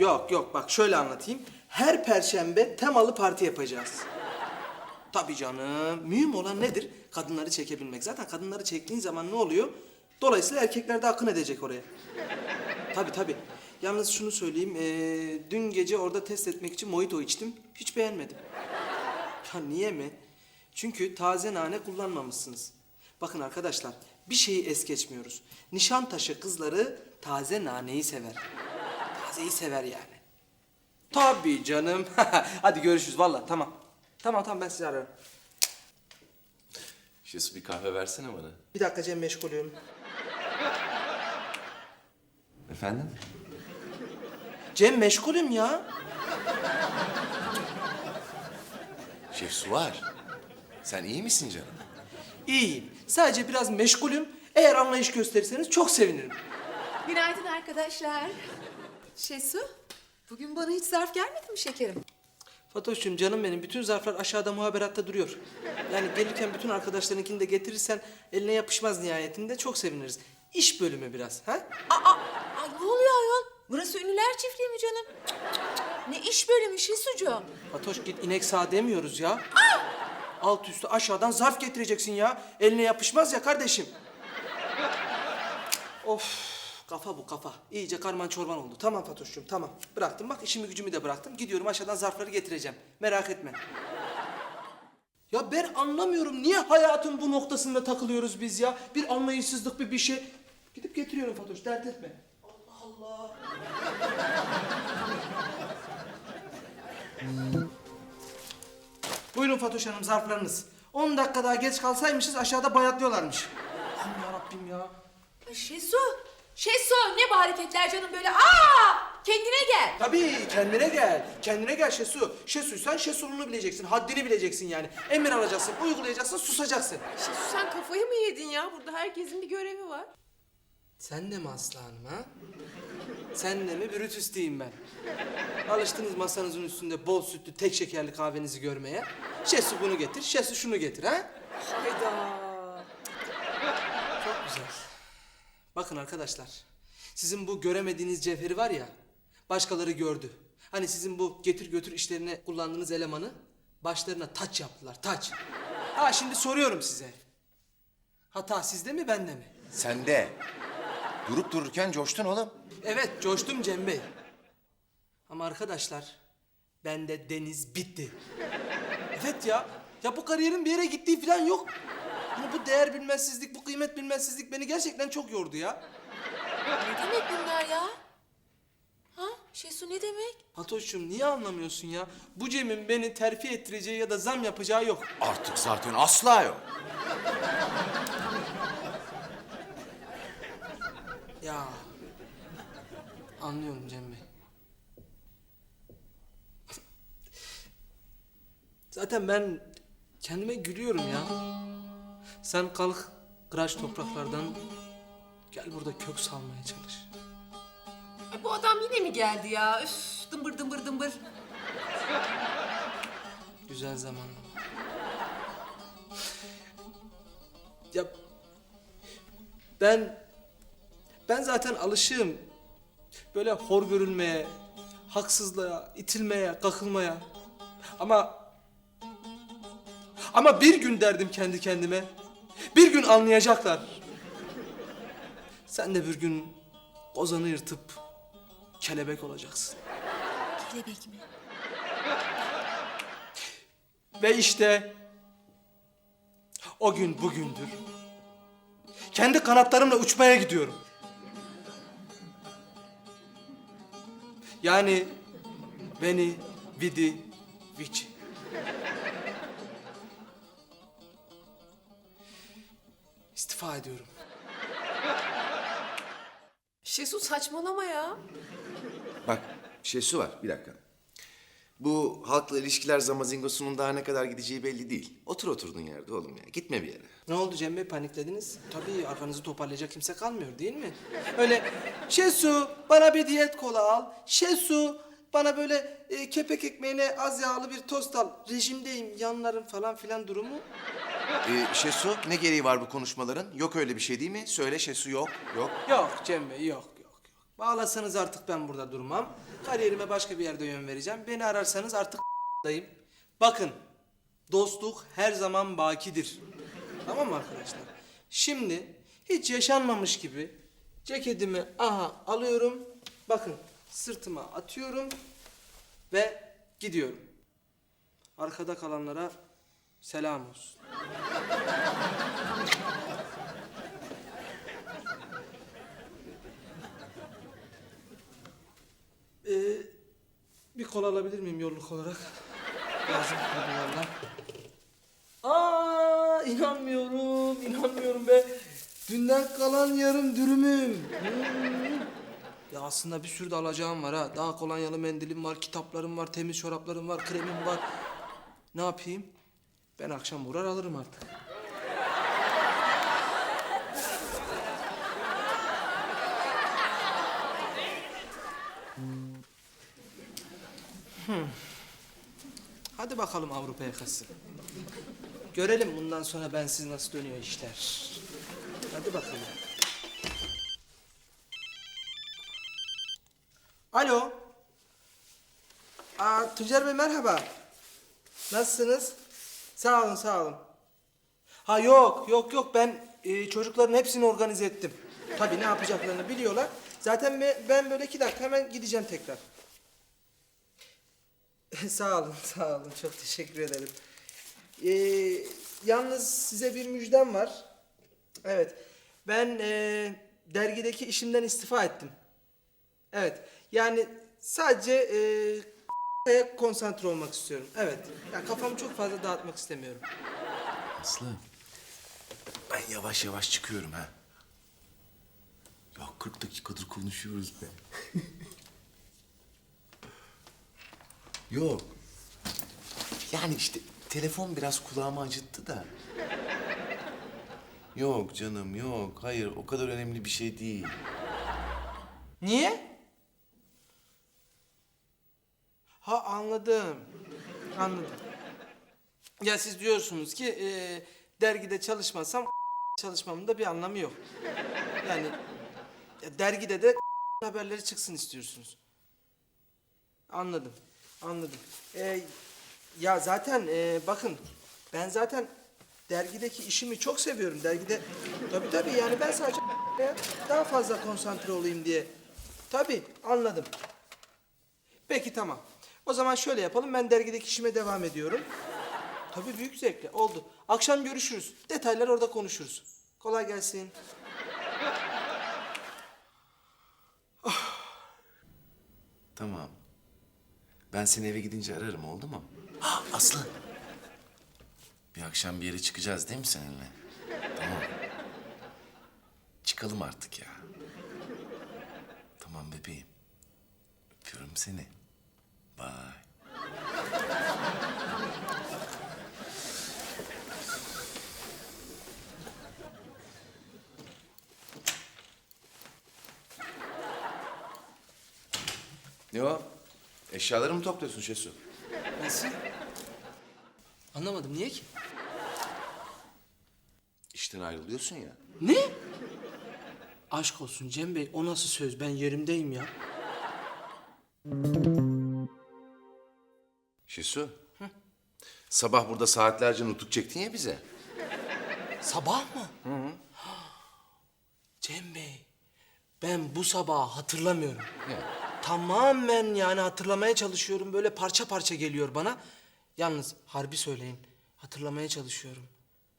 Yok yok bak şöyle anlatayım. Her perşembe temalı parti yapacağız. Tabii canım. Mühim olan nedir? Kadınları çekebilmek. Zaten kadınları çektiğin zaman ne oluyor? Dolayısıyla erkekler de akın edecek oraya. Tabii tabii. Yalnız şunu söyleyeyim. ee, dün gece orada test etmek için mojito içtim. Hiç beğenmedim. Ya niye mi? Çünkü taze nane kullanmamışsınız. Bakın arkadaşlar bir şeyi es geçmiyoruz. Nişantaşı kızları taze naneyi sever. Tazeyi sever yani. Tabii canım. Hadi görüşürüz vallahi tamam. Tamam tamam ben sizi ararım. Şesu bir kahve versene bana. Bir dakika Cem meşgulüm. Efendim? Cem meşgulüm ya. Şefsu var. Sen iyi misin canım? İyiyim. Sadece biraz meşgulüm. Eğer anlayış gösterirseniz çok sevinirim. Günaydın arkadaşlar. Şesu, bugün bana hiç zarf gelmedi mi şekerim? Fatoş'cum canım benim bütün zarflar aşağıda muhaberatta duruyor. Yani gelirken bütün arkadaşlarınkini de getirirsen eline yapışmaz nihayetinde çok seviniriz. İş bölümü biraz ha? Aa, ay ne oluyor ayol? Burası ünlüler çiftliği mi canım? Ne iş bölümü Şesucuğum? Fatoş git inek sağ demiyoruz ya. Alt üstü aşağıdan zarf getireceksin ya. Eline yapışmaz ya kardeşim. of kafa bu kafa. İyice karman çorban oldu. Tamam Fatoş'cum tamam. Bıraktım bak işimi gücümü de bıraktım. Gidiyorum aşağıdan zarfları getireceğim. Merak etme. Ya ben anlamıyorum niye hayatın bu noktasında takılıyoruz biz ya? Bir anlayışsızlık bir bir şey. Gidip getiriyorum Fatoş dert etme. Allah Allah. Buyurun Fatoş Hanım zarflarınız. 10 dakika daha geç kalsaymışız aşağıda bayatlıyorlarmış. Aman yarabbim ya. Şesu, Şesu ne bu hareketler canım böyle? Aa, kendine gel. Tabii kendine gel. Kendine gel Şesu. Şesu'ysan Şesu'nunu bileceksin. Haddini bileceksin yani. Emir alacaksın, uygulayacaksın, susacaksın. Şesu sen kafayı mı yedin ya? Burada herkesin bir görevi var. Sen de mi aslanım ha? Sen de mi Brutus diyeyim ben? Alıştınız masanızın üstünde bol sütlü tek şekerli kahvenizi görmeye. Şesu bunu getir, Şesu şunu getir ha? Hayda. Çok güzel. Bakın arkadaşlar, sizin bu göremediğiniz cevheri var ya, başkaları gördü. Hani sizin bu getir götür işlerine kullandığınız elemanı başlarına taç yaptılar, taç. Ha şimdi soruyorum size. Hata sizde mi, bende mi? Sen de. Durup dururken coştun oğlum. Evet, coştum Cem Bey. Ama arkadaşlar, bende deniz bitti. Evet ya, ya bu kariyerin bir yere gittiği falan yok. Ama bu değer bilmezsizlik, bu kıymet bilmezsizlik beni gerçekten çok yordu ya. Ne demek bunlar ya? Ha, Şesu ne demek? Fatoş'cum niye anlamıyorsun ya? Bu Cem'in beni terfi ettireceği ya da zam yapacağı yok. Artık zaten asla yok. Ya. Anlıyorum Cem Bey. Zaten ben kendime gülüyorum ya. Sen kalk kıraç topraklardan gel burada kök salmaya çalış. Ay, bu adam yine mi geldi ya? Üf, dımbır dımbır dımbır. Güzel zamanlama. Ya ben ben zaten alışığım böyle hor görülmeye, haksızlığa, itilmeye, kakılmaya. Ama ama bir gün derdim kendi kendime. Bir gün anlayacaklar. Sen de bir gün kozanı yırtıp kelebek olacaksın. Kelebek mi? Ve işte o gün bugündür. Kendi kanatlarımla uçmaya gidiyorum. Yani beni vidi vici. İstifa ediyorum. Şesu saçmalama ya. Bak Şesu var bir dakika. Bu halkla ilişkiler zamazingosunun daha ne kadar gideceği belli değil. Otur oturduğun yerde oğlum ya. Gitme bir yere. Ne oldu Cem Bey paniklediniz? Tabii arkanızı toparlayacak kimse kalmıyor değil mi? Öyle Şesu bana bir diyet kola al. Şesu bana böyle e, kepek ekmeğine az yağlı bir tost al. Rejimdeyim yanlarım falan filan durumu. Ee, Şesu ne gereği var bu konuşmaların? Yok öyle bir şey değil mi? Söyle Şesu yok. Yok. Yok Cem Bey yok yok yok. Bağlasanız artık ben burada durmam. Kariyerime başka bir yerde yön vereceğim. Beni ararsanız artık dayım. Bakın dostluk her zaman bakidir. Tamam mı arkadaşlar? Şimdi hiç yaşanmamış gibi ceketimi aha alıyorum. Bakın sırtıma atıyorum ve gidiyorum. Arkada kalanlara selam olsun. Ee, bir kola alabilir miyim yolluk olarak? Lazım hadi Aa inanmıyorum, inanmıyorum be. Dünden kalan yarım dürümüm. Hmm. Ya aslında bir sürü de alacağım var ha. Daha kolonyalı mendilim var, kitaplarım var, temiz çoraplarım var, kremim var. Ne yapayım? Ben akşam uğrar alırım artık. Hadi bakalım Avrupa yakası. Görelim bundan sonra bensiz nasıl dönüyor işler. Hadi bakalım. Alo. Aa, Tüccar Bey merhaba. Nasılsınız? Sağ olun, sağ olun. Ha yok, yok, yok. Ben e, çocukların hepsini organize ettim. Tabii ne yapacaklarını biliyorlar. Zaten be- ben böyle iki dakika hemen gideceğim tekrar. sağ olun, sağ olun. Çok teşekkür ederim. Ee, yalnız size bir müjdem var. Evet, ben ee, dergideki işimden istifa ettim. Evet, yani sadece ee, konsantre olmak istiyorum. Evet, yani kafamı çok fazla dağıtmak istemiyorum. Aslı. Ben yavaş yavaş çıkıyorum ha. Ya 40 dakikadır konuşuyoruz be. Yok. Yani işte telefon biraz kulağımı acıttı da. Yok canım yok. Hayır o kadar önemli bir şey değil. Niye? Ha anladım. Anladım. Ya siz diyorsunuz ki e, dergide çalışmazsam çalışmamın da bir anlamı yok. Yani ya dergide de haberleri çıksın istiyorsunuz. Anladım. Anladım. E, ya zaten e, bakın ben zaten dergideki işimi çok seviyorum. Dergide tabii tabii yani ben sadece daha fazla konsantre olayım diye. Tabii anladım. Peki tamam. O zaman şöyle yapalım. Ben dergideki işime devam ediyorum. Tabii büyük zevkle. Oldu. Akşam görüşürüz. Detaylar orada konuşuruz. Kolay gelsin. Tamam. Ben seni eve gidince ararım oldu mu? Ha, Aslı. Bir akşam bir yere çıkacağız değil mi seninle? Tamam. Çıkalım artık ya. Tamam bebeğim. Öpüyorum seni. Bye. Ne o? Eşyaları mı topluyorsun Şesu? Nasıl? Anlamadım. Niye ki? İşten ayrılıyorsun ya. Ne? Aşk olsun Cem Bey. O nasıl söz? Ben yerimdeyim ya. Şesu. Sabah burada saatlerce nutuk çektin ya bize. Sabah mı? Cem Bey, ben bu sabahı hatırlamıyorum. Tamamen yani hatırlamaya çalışıyorum. Böyle parça parça geliyor bana. Yalnız harbi söyleyin. Hatırlamaya çalışıyorum.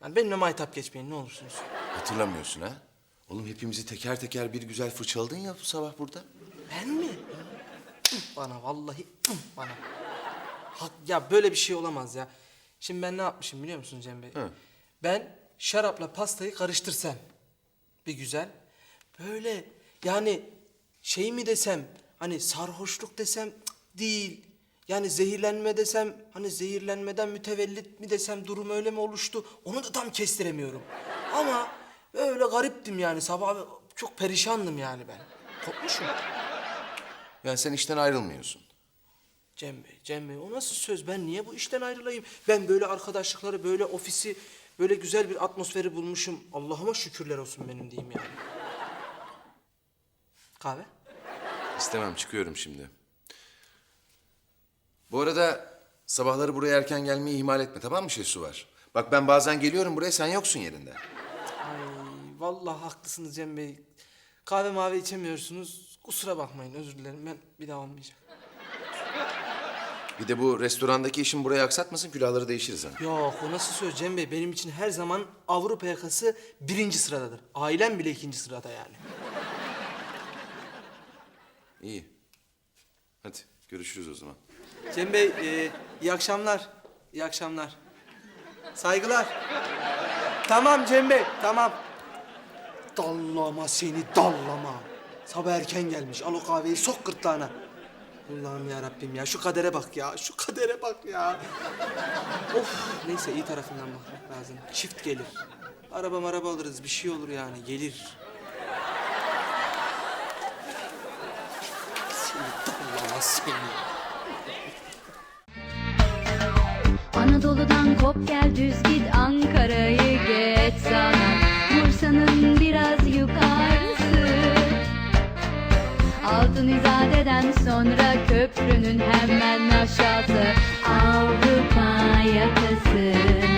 Yani benimle maytap geçmeyin ne olursunuz. Hatırlamıyorsun ha? Oğlum hepimizi teker teker bir güzel fırçaladın ya bu sabah burada. Ben mi? Bana vallahi bana. Ya böyle bir şey olamaz ya. Şimdi ben ne yapmışım biliyor musun Cem Bey? Hı. Ben şarapla pastayı karıştırsam bir güzel. Böyle yani şey mi desem hani sarhoşluk desem cık, değil. Yani zehirlenme desem hani zehirlenmeden mütevellit mi desem durum öyle mi oluştu onu da tam kestiremiyorum. Ama böyle gariptim yani sabah çok perişandım yani ben. Kopmuşum. Yani sen işten ayrılmıyorsun. Cem Bey, Cem Bey o nasıl söz? Ben niye bu işten ayrılayım? Ben böyle arkadaşlıkları, böyle ofisi, böyle güzel bir atmosferi bulmuşum. Allah'ıma şükürler olsun benim diyeyim yani. Kahve? İstemem çıkıyorum şimdi. Bu arada sabahları buraya erken gelmeyi ihmal etme tamam mı Şesu var? Bak ben bazen geliyorum buraya sen yoksun yerinde. Ay vallahi haklısınız Cem Bey. Kahve mavi içemiyorsunuz. Kusura bakmayın özür dilerim ben bir daha olmayacak. Bir de bu restorandaki işin buraya aksatmasın külahları değişiriz ha. Yok o nasıl söz Cem Bey? Benim için her zaman Avrupa yakası birinci sıradadır. Ailem bile ikinci sırada yani. İyi. Hadi görüşürüz o zaman. Cem Bey e, iyi akşamlar. İyi akşamlar. Saygılar. Tamam Cem Bey tamam. Dallama seni dallama. Sabah erken gelmiş. Al o kahveyi sok gırtlağına. Allah'ım ya Rabbim ya. Şu kadere bak ya. Şu kadere bak ya. of. Neyse iyi tarafından bakmak lazım. Çift gelir. Araba maraba alırız. Bir şey olur yani. Gelir. Seni dallama seni. Anadolu'dan kop gel düz git Ankara'yı Pamirzade'den sonra köprünün hemen aşağısı Avrupa yakası.